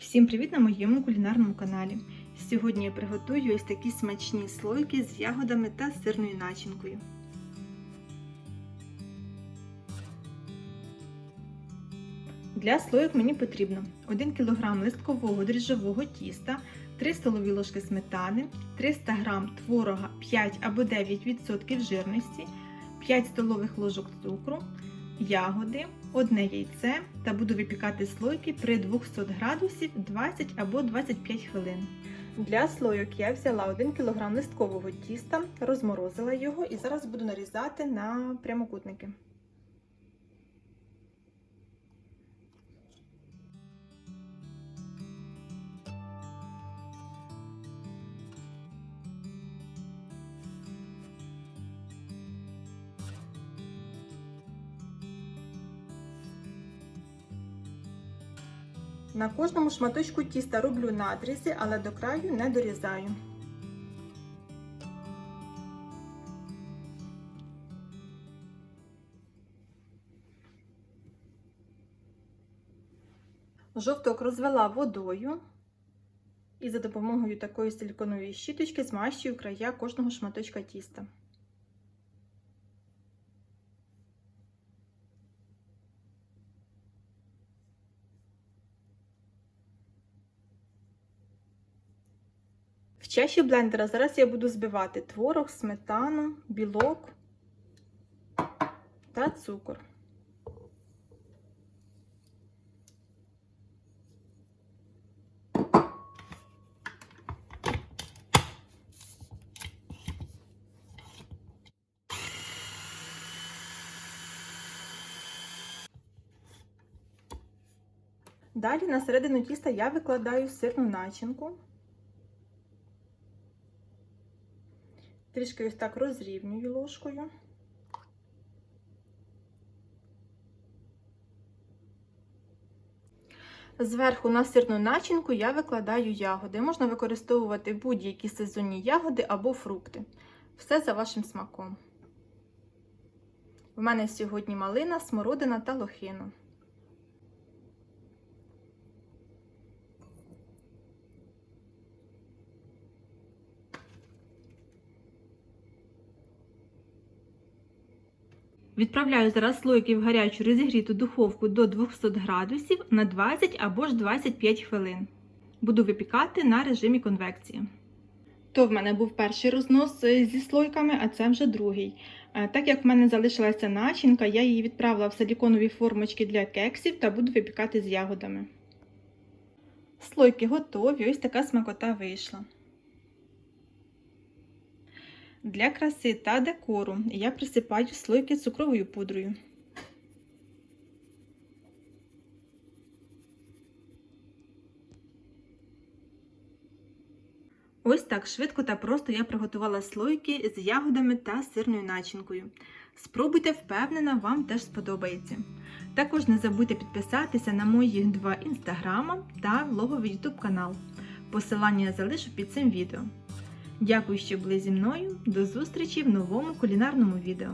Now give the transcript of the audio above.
Всім привіт на моєму кулінарному каналі. Сьогодні я приготую ось такі смачні слойки з ягодами та сирною начинкою. Для слоїк мені потрібно 1 кг листкового дріжджового тіста, 3 столові ложки сметани, 300 г творога 5 або 9% жирності, 5 столових ложок цукру, ягоди, одне яйце та буду випікати слойки при 200 градусів 20 або 25 хвилин. Для слойок я взяла 1 кг листкового тіста, розморозила його і зараз буду нарізати на прямокутники. На кожному шматочку тіста роблю надрізи, але до краю не дорізаю. Жовток розвела водою і за допомогою такої силіконової щіточки змащую края кожного шматочка тіста. В чаші блендера зараз я буду збивати творог, сметану, білок та цукор. Далі на середину тіста я викладаю сирну начинку. Трішки ось так розрівнюю ложкою. Зверху на сирну начинку я викладаю ягоди. Можна використовувати будь-які сезонні ягоди або фрукти. Все за вашим смаком. У мене сьогодні малина, смородина та лохина. Відправляю зараз слойки в гарячу розігріту духовку до 200 градусів на 20 або ж 25 хвилин. Буду випікати на режимі конвекції. То в мене був перший рознос зі слойками, а це вже другий. Так як в мене залишилася начинка, я її відправила в силіконові формочки для кексів та буду випікати з ягодами. Слойки готові, ось така смакота вийшла. Для краси та декору я присипаю слойки цукровою пудрою. Ось так швидко та просто я приготувала слойки з ягодами та сирною начинкою. Спробуйте, впевнена, вам теж сподобається. Також не забудьте підписатися на мої два інстаграма та влоговий ютуб канал. Посилання залишу під цим відео. Дякую, що були зі мною. До зустрічі в новому кулінарному відео.